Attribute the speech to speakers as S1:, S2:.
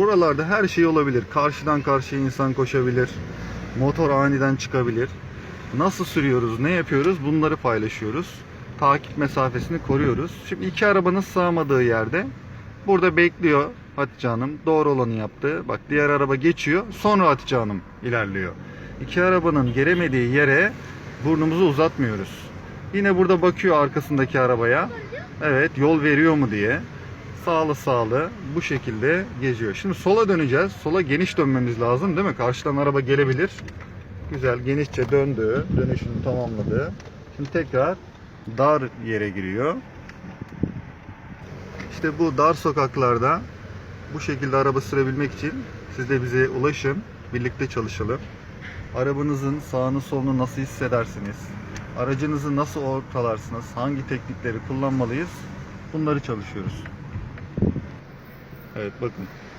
S1: buralarda her şey olabilir. Karşıdan karşıya insan koşabilir. Motor aniden çıkabilir. Nasıl sürüyoruz, ne yapıyoruz bunları paylaşıyoruz. Takip mesafesini koruyoruz. Şimdi iki arabanın sığamadığı yerde burada bekliyor Hatice Hanım. Doğru olanı yaptı. Bak diğer araba geçiyor. Sonra Hatice Hanım ilerliyor. İki arabanın gelemediği yere burnumuzu uzatmıyoruz. Yine burada bakıyor arkasındaki arabaya. Evet yol veriyor mu diye. Sağlı sağlı bu şekilde geziyor. Şimdi sola döneceğiz. Sola geniş dönmemiz lazım değil mi? Karşıdan araba gelebilir. Güzel genişçe döndü. Dönüşünü tamamladı. Şimdi tekrar dar yere giriyor. İşte bu dar sokaklarda bu şekilde araba sürebilmek için siz de bize ulaşın. Birlikte çalışalım. Arabanızın sağını solunu nasıl hissedersiniz? Aracınızı nasıl ortalarsınız? Hangi teknikleri kullanmalıyız? Bunları çalışıyoruz. Bakın.